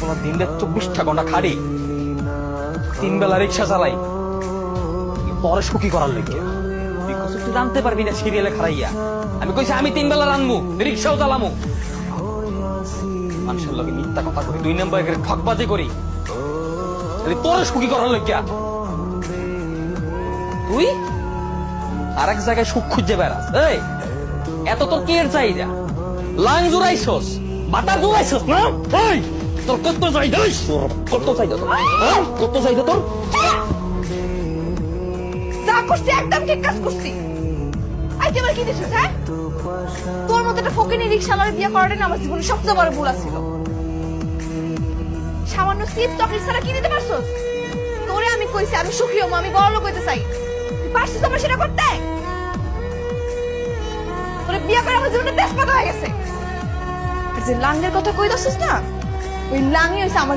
কোনো দিন চব্বিশটা ঘণ্টা খাড়ি। তিন বেলা রিক্সা চালাই। পরে সুখী করার লেগে। তুই জানতে পারবি না সিরিয়ালে খারাইয়া আমি কইছি, আমি তিন বেলা রানবো রিক্সাও চালামু। মানুষের লগে মিথ্যা কথা করি দুই নম্বর করে ঠকবাজি করি। তোর সুখী করার লেগে। তুই আর এক জায়গায় সুখ খুঁজে বেড়াস। এই, এত তোর কি এর চাহিদা? লাং জুড়াইছস বাটা জুড়াইছস না? এই! তোর কত চাহিদা কত চাহিদা তোর হ্যাঁ? কত চাহিদা তোর? যা করছি একদম ঠিক কাজ করছি। আই তুই কি দিছিস হ্যাঁ? তোর মতো একটা ফকিনি রিক্সাওয়ালা বিয়ে করাটাই আমার জীবনে সবচেয়ে বড় ভুল ছিল সামান্য সিপ চকলেট ছাড়া কি দিতে পারছস তোরে আমি কইছি আমি সুখী হব আমি বড় লোক হইতে চাই। তুই পারছিস আমার সেটা করতে? তোরে বিয়ে করে আমার জীবনটা তেজপাতা হয়ে গেছে। যে লাঙ্গের কথা কই দছিস না Wait lang yun, sama